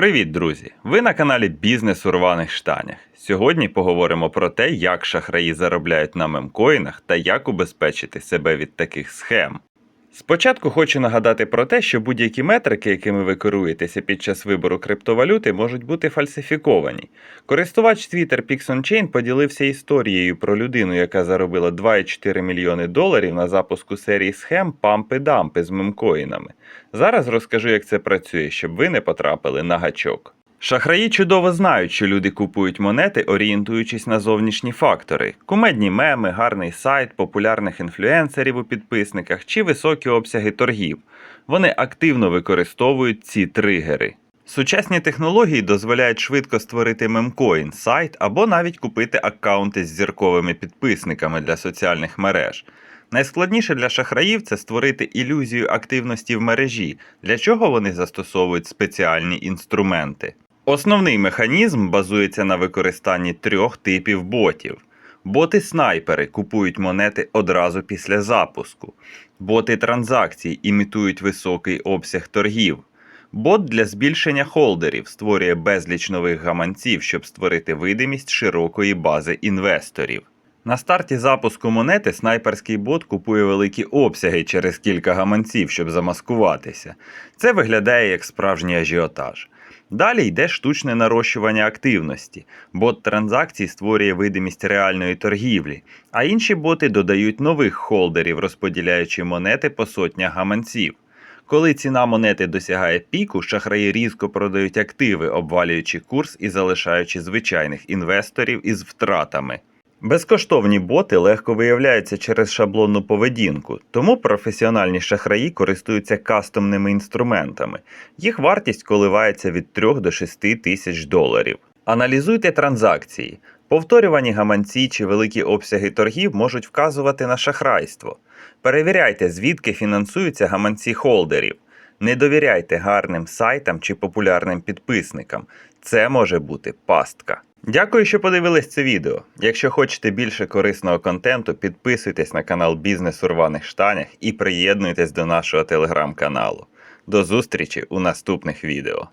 Привіт, друзі! Ви на каналі Бізнес у рваних штанях. Сьогодні поговоримо про те, як шахраї заробляють на мемкоїнах та як убезпечити себе від таких схем. Спочатку хочу нагадати про те, що будь-які метрики, якими ви керуєтеся під час вибору криптовалюти, можуть бути фальсифіковані. Користувач Twitter PixOnChain поділився історією про людину, яка заробила 2,4 мільйони доларів на запуску серії схем пампи-дампи з мемкоїнами. Зараз розкажу, як це працює, щоб ви не потрапили на гачок. Шахраї чудово знають, що люди купують монети, орієнтуючись на зовнішні фактори: кумедні меми, гарний сайт, популярних інфлюенсерів у підписниках чи високі обсяги торгів. Вони активно використовують ці тригери. Сучасні технології дозволяють швидко створити мемкоін, сайт або навіть купити аккаунти з зірковими підписниками для соціальних мереж. Найскладніше для шахраїв це створити ілюзію активності в мережі, для чого вони застосовують спеціальні інструменти. Основний механізм базується на використанні трьох типів ботів. Боти-снайпери купують монети одразу після запуску. Боти транзакцій імітують високий обсяг торгів. Бот для збільшення холдерів створює безліч нових гаманців, щоб створити видимість широкої бази інвесторів. На старті запуску монети снайперський бот купує великі обсяги через кілька гаманців, щоб замаскуватися. Це виглядає як справжній ажіотаж. Далі йде штучне нарощування активності. Бот транзакцій створює видимість реальної торгівлі, а інші боти додають нових холдерів, розподіляючи монети по сотнях гаманців. Коли ціна монети досягає піку, шахраї різко продають активи, обвалюючи курс і залишаючи звичайних інвесторів із втратами. Безкоштовні боти легко виявляються через шаблонну поведінку, тому професіональні шахраї користуються кастомними інструментами. Їх вартість коливається від 3 до 6 тисяч доларів. Аналізуйте транзакції. Повторювані гаманці чи великі обсяги торгів можуть вказувати на шахрайство. Перевіряйте, звідки фінансуються гаманці холдерів. Не довіряйте гарним сайтам чи популярним підписникам. Це може бути пастка. Дякую, що подивились це відео. Якщо хочете більше корисного контенту, підписуйтесь на канал Бізнес у рваних штанях і приєднуйтесь до нашого телеграм-каналу. До зустрічі у наступних відео.